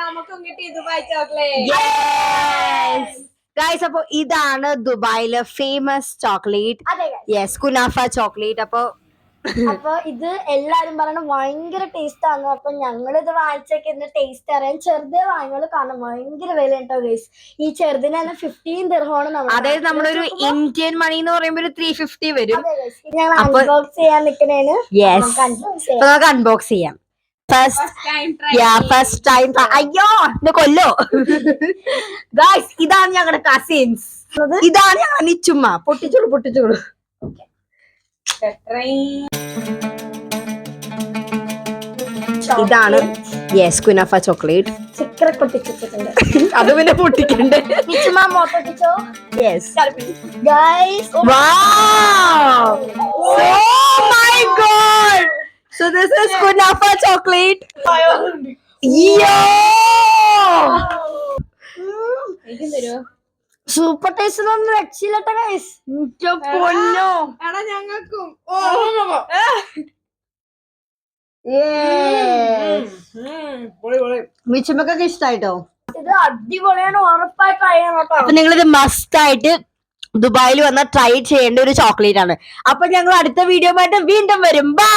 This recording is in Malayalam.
നമുക്കും കിട്ടി ദുബായ് ചോക്ലേറ്റ്. ഗൈസ് അപ്പൊ ഇതാണ് ദുബായിലെ ഫേമസ് ചോക്ലേറ്റ് അതെ യെസ് കുനാഫ ചോക്ലേറ്റ് അപ്പൊ അപ്പൊ ഇത് എല്ലാരും പറയണ ഭയങ്കര ടേസ്റ്റ് ആണ്. അപ്പൊ ഞങ്ങൾ ഇത് വാങ്ങിച്ചൊക്കെ ഇന്ന് ടേസ്റ്റ് അറിയാൻ ചെറുതേ വാങ്ങിയോളൂ കാരണം ഭയങ്കര വില ഉണ്ടോ ഗൈസ് ഈ ചെറുതിന് തന്നെ ഫിഫ്റ്റീൻ ദിർഹമാണ് നമ്മൾ അതായത് നമ്മളൊരു ഇന്ത്യൻ മണി എന്ന് പറയുമ്പോൾ ഒരു ത്രീ ഫിഫ്റ്റി വരും. ഞങ്ങൾ അൺബോക്സ് ചെയ്യാൻ നിൽക്കുന്നതിന്. നമുക്ക് അൺബോക്സ് ചെയ്യാം. First time yeah first time അയ്യോ എന്നെ കൊല്ലോ. ഗായ്സ് ഇതാണ് ഞങ്ങളുടെ കസിൻസ് ഇതാണ് ഞങ്ങളുടെ നിച്ചുമ്മ. പൊട്ടിച്ചോളൂ പൊട്ടിച്ചോളൂ. ഇതാണ് യെസ് കുനഫ ചോക്ലേറ്റ് ചക്കര പൊട്ടിച്ചിട്ടുണ്ട്. അത് പിന്നെ പൊട്ടിക്കണ്ടേ? Yes guys Wow! So this is kunafa chocolate. Yo! എനിക്കും തരുമോ സൂപ്പർ ടേസ്റ്റ് ഒന്നും രക്ഷയില്ലട്ടെ ഗൈസ് പൊന്നോ. എടാ ഞങ്ങൾക്കും. മിച്ചമ്മക്കൊക്കെ ഇഷ്ടായിട്ടോ? ഇത് അടിപൊളിയാണ് ഉറപ്പായി ട്രൈ ചെയ്യണം ഇത് മസ്റ്റ് ആയിട്ട് ദുബായിൽ വന്ന ട്രൈ ചെയ്യേണ്ട ഒരു ചോക്ലേറ്റ് ആണ്. അപ്പൊ ഞങ്ങൾ അടുത്ത വീഡിയോ ആയിട്ട് വീണ്ടും വരും. ബൈ